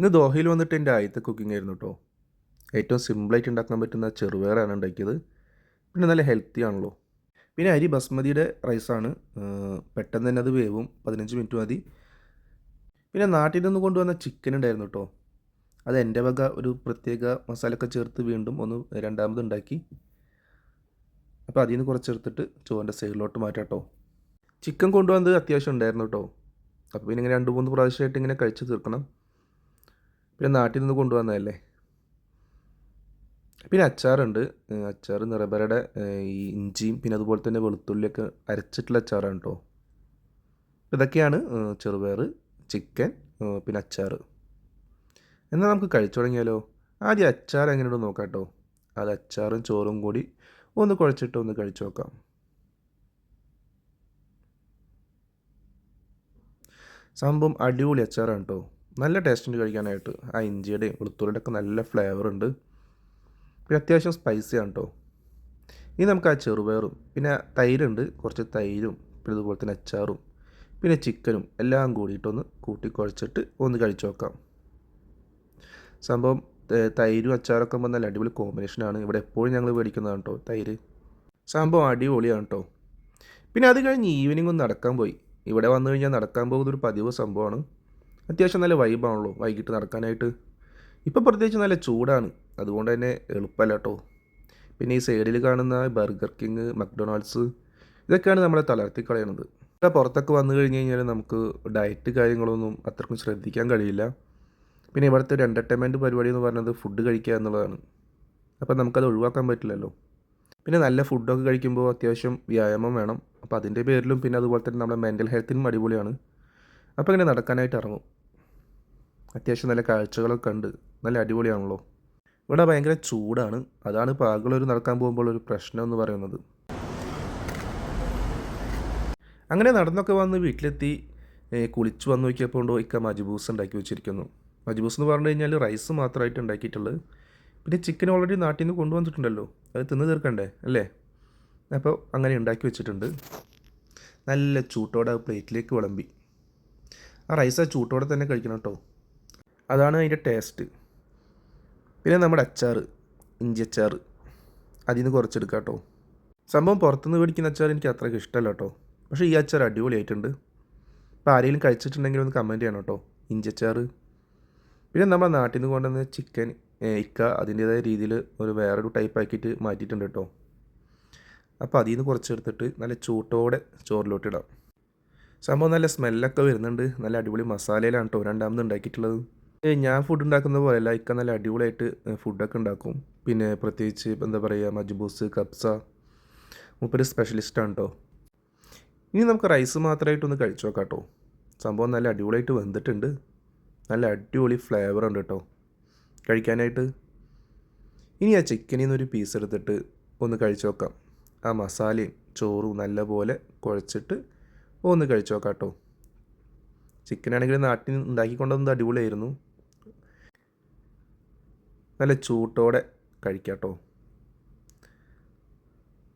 ഇന്ന് ദോഹയിൽ വന്നിട്ട് എന്റെ ആദ്യത്തെ കുക്കിംഗ് ആയിരുന്നു കേട്ടോ ഏറ്റവും സിമ്പിളായിട്ട് ഉണ്ടാക്കാൻ പറ്റുന്ന ചെറുപയറാണ് ഉണ്ടാക്കിയത്. പിന്നെ നല്ല ഹെൽത്തി ആണല്ലോ. പിന്നെ അരി ബസ്മതിയുടെ റൈസാണ് പെട്ടെന്ന് തന്നെ അത് വേവും. പതിനഞ്ച് മിനിറ്റ് മതി. പിന്നെ നാട്ടിൽ നിന്ന് കൊണ്ടുവന്ന ചിക്കൻ ഉണ്ടായിരുന്നു കേട്ടോ അത് എന്റെ വക ഒരു പ്രത്യേക മസാലയൊക്കെ ചേർത്ത് വീണ്ടും ഒന്ന് രണ്ടാമത് ഉണ്ടാക്കി. അപ്പോൾ അതിൽ നിന്ന് കുറച്ചെടുത്തിട്ട് ചോറിന്റെ സൈഡിലോട്ട് മാറ്റാം കേട്ടോ ചിക്കൻ കൊണ്ടുവന്നത് അത്യാവശ്യം ഉണ്ടായിരുന്നു കേട്ടോ അപ്പോൾ പിന്നെ ഇങ്ങനെ രണ്ട് മൂന്ന് പ്രാവശ്യമായിട്ട് ഇങ്ങനെ കഴിച്ച് തീർക്കണം. പിന്നെ നാട്ടിൽ നിന്ന് കൊണ്ടുവന്നതല്ലേ? പിന്നെ അച്ചാറുണ്ട്. അച്ചാർ നിറബറയുടെ ഈ ഇഞ്ചിയും പിന്നെ അതുപോലെ തന്നെ വെളുത്തുള്ളിയൊക്കെ അരച്ചിട്ടുള്ള അച്ചാറാണ് കേട്ടോ ഇതൊക്കെയാണ് ചെറുപയർ ചിക്കൻ പിന്നെ അച്ചാർ എന്നാൽ നമുക്ക് കഴിച്ചു തുടങ്ങിയാലോ? ആദ്യം അച്ചാർ എങ്ങനെയുണ്ട് നോക്കാം കേട്ടോ അത് അച്ചാറും ചോറും കൂടി ഒന്ന് കുഴച്ചിട്ട് ഒന്ന് കഴിച്ചു നോക്കാം. സംഭവം അടിപൊളി അച്ചാറാണ് കേട്ടോ നല്ല ടേസ്റ്റ് ഉണ്ട് കഴിക്കാനായിട്ട്. ആ ഇഞ്ചിയുടെയും വെളുത്തുള്ളിയുടെ ഒക്കെ നല്ല ഫ്ലേവർ ഉണ്ട്. പിന്നെ അത്യാവശ്യം ആണ് കേട്ടോ ഇനി നമുക്ക് ആ ചെറുപയറും പിന്നെ തൈരുണ്ട്. കുറച്ച് തൈരും പിന്നെ അതുപോലെ തന്നെ അച്ചാറും പിന്നെ ചിക്കനും എല്ലാം കൂടിയിട്ടൊന്ന് കൂട്ടി കുഴച്ചിട്ട് ഒന്ന് കഴിച്ചു നോക്കാം. സംഭവം തൈരും അച്ചാറൊക്കെ ആകുമ്പോൾ നല്ല അടിപൊളി കോമ്പിനേഷനാണ് ഇവിടെ എപ്പോഴും ഞങ്ങൾ മേടിക്കുന്നതാണ് കേട്ടോ തൈര്. സംഭവം അടിപൊളിയാണ് കേട്ടോ പിന്നെ അത് കഴിഞ്ഞ് ഈവനിങ് ഒന്ന് നടക്കാൻ പോയി. ഇവിടെ വന്നു കഴിഞ്ഞാൽ നടക്കാൻ പോകുന്നൊരു പതിവ് സംഭവമാണ്. അത്യാവശ്യം നല്ല വൈബാണല്ലോ വൈകിട്ട് നടക്കാനായിട്ട്. ഇപ്പോൾ പ്രത്യേകിച്ച് നല്ല ചൂടാണ്. അതുകൊണ്ട് തന്നെ എളുപ്പമല്ല കേട്ടോ പിന്നെ ഈ സൈഡിൽ കാണുന്ന ബർഗർ കിങ് മക്ഡൊണാൾഡ്സ് ഇതൊക്കെയാണ് നമ്മളെ തളർത്തി കളയുന്നത് ഇവിടെ പുറത്തൊക്കെ വന്നു കഴിഞ്ഞ് കഴിഞ്ഞാൽ നമുക്ക് ഡയറ്റ് കാര്യങ്ങളൊന്നും അത്രക്കും ശ്രദ്ധിക്കാൻ കഴിയില്ല. പിന്നെ ഇവിടുത്തെ ഒരു എന്റർടൈൻമെന്റ് പരിപാടി എന്ന് പറയുന്നത് ഫുഡ് കഴിക്കുക എന്നുള്ളതാണ്. അപ്പം നമുക്കത് ഒഴിവാക്കാൻ പറ്റില്ലല്ലോ. പിന്നെ നല്ല ഫുഡൊക്കെ കഴിക്കുമ്പോൾ അത്യാവശ്യം വ്യായാമം വേണം. അപ്പോൾ അതിന്റെ പേരിലും പിന്നെ അതുപോലെ തന്നെ നമ്മുടെ മെന്റൽ ഹെൽത്തിനും അടിപൊളിയാണ്. അപ്പോൾ ഇങ്ങനെ നടക്കാനായിട്ട് ഇറങ്ങും. അത്യാവശ്യം നല്ല കാഴ്ചകളൊക്കെ ഉണ്ട് നല്ല അടിപൊളിയാണല്ലോ. ഇവിടെ ഭയങ്കര ചൂടാണ്. അതാണ് ഇപ്പോൾ ഒരു നടക്കാൻ പോകുമ്പോൾ ഒരു പ്രശ്നം എന്ന് പറയുന്നത്. അങ്ങനെ നടന്നൊക്കെ വന്ന് വീട്ടിലെത്തി കുളിച്ച് വന്ന് നോക്കിയപ്പോൾ ഇക്ക മജ്ബൂസ് ഉണ്ടാക്കി വെച്ചിരിക്കുന്നു. മജ്ബൂസ് എന്ന് പറഞ്ഞു കഴിഞ്ഞാൽ റൈസ് മാത്രമായിട്ട് ഉണ്ടാക്കിയിട്ടുള്ളത്. പിന്നെ ചിക്കൻ ഓൾറെഡി നാട്ടിൽ നിന്ന് കൊണ്ടുവന്നിട്ടുണ്ടല്ലോ. അത് തിന്ന് തീർക്കണ്ടേ അല്ലേ? അപ്പോൾ അങ്ങനെ ഉണ്ടാക്കി വെച്ചിട്ടുണ്ട്. നല്ല ചൂട്ടോടെ പ്ലേറ്റിലേക്ക് വിളമ്പി. ആ റൈസ് ആ ചൂട്ടോടെ തന്നെ കഴിക്കണം കേട്ടോ. അതാണ് അതിന്റെ ടേസ്റ്റ്. പിന്നെ നമ്മുടെ അച്ചാർ ഇഞ്ചി അച്ചാർ അതിൽ നിന്ന് കുറച്ചെടുക്കാം കേട്ടോ. സംഭവം പുറത്തുനിന്ന് മേടിക്കുന്ന അച്ചാർ എനിക്ക് അത്രയ്ക്ക് ഇഷ്ടമല്ല കേട്ടോ. പക്ഷേ ഈ അച്ചാർ അടിപൊളിയായിട്ടുണ്ട്. അപ്പോൾ ആരെങ്കിലും കഴിച്ചിട്ടുണ്ടെങ്കിൽ ഒന്ന് കമന്റ് ചെയ്യണം കേട്ടോ. ഇഞ്ചി അച്ചാർ. പിന്നെ നമ്മുടെ നാട്ടിൽ നിന്ന് കൊണ്ടുവന്ന ചിക്കൻ ഇക്ക അതിന്റേതായ രീതിയിൽ ഒരു വേറൊരു ടൈപ്പ് ആക്കിയിട്ട് മാറ്റിയിട്ടുണ്ട് കേട്ടോ. അപ്പോൾ അതിൽ നിന്ന് കുറച്ചെടുത്തിട്ട് നല്ല ചൂട്ടോടെ ചോറിലോട്ടിടാം സംഭവം നല്ല സ്മെല്ലൊക്കെ വരുന്നുണ്ട്. നല്ല അടിപൊളി മസാലയിലാണ് കേട്ടോ രണ്ടാമത് ഉണ്ടാക്കിയിട്ടുള്ളത്. ഞാൻ ഫുഡ് ഉണ്ടാക്കുന്ന പോലെയല്ല ഇക്ക നല്ല അടിപൊളിയായിട്ട് ഫുഡൊക്കെ ഉണ്ടാക്കും. പിന്നെ പ്രത്യേകിച്ച് എന്താ പറയുക മജ്ബൂസ് കബ്സ. മുപ്പൊരു സ്പെഷ്യലിസ്റ്റാണ് കേട്ടോ ഇനി നമുക്ക് റൈസ് മാത്രമായിട്ടൊന്ന് കഴിച്ചു നോക്കാം കേട്ടോ സംഭവം നല്ല അടിപൊളിയായിട്ട് വെന്തിട്ടുണ്ട്. നല്ല അടിപൊളി ഫ്ലേവർ ഉണ്ട് കേട്ടോ കഴിക്കാനായിട്ട്. ഇനി ആ ചിക്കനിൽ നിന്നൊരു പീസ് എടുത്തിട്ട് ഒന്ന് കഴിച്ചു നോക്കാം. ആ മസാലയും ചോറും നല്ലപോലെ കുഴച്ചിട്ട് ഒന്ന് കഴിച്ചു നോക്കാം കേട്ടോ ചിക്കനാണെങ്കിൽ നാട്ടിൽ ഉണ്ടാക്കിക്കൊണ്ടത് അടിപൊളിയായിരുന്നു. നല്ല ചൂട്ടോടെ കഴിക്കാം കേട്ടോ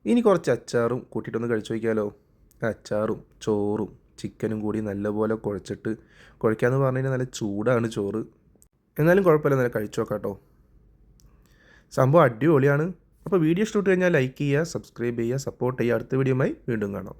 ഇനി കുറച്ച് അച്ചാറും കൂട്ടിയിട്ടൊന്ന് കഴിച്ചു നോക്കിയാലോ? അച്ചാറും ചോറും ചിക്കനും കൂടി നല്ലപോലെ കുഴച്ചിട്ട് കുഴയ്ക്കാന്ന് പറഞ്ഞു കഴിഞ്ഞാൽ നല്ല ചൂടാണ് ചോറ്. എന്നാലും കുഴപ്പമില്ല നല്ല കഴിച്ചു നോക്കാം കേട്ടോ സംഭവം അടിപൊളിയാണ്. അപ്പോൾ വീഡിയോ ഇഷ്ടപ്പെട്ട് കഴിഞ്ഞാൽ ലൈക്ക് ചെയ്യുക സബ്സ്ക്രൈബ് ചെയ്യുക സപ്പോർട്ട് ചെയ്യുക. അടുത്ത വീഡിയോയുമായി വീണ്ടും കാണാം.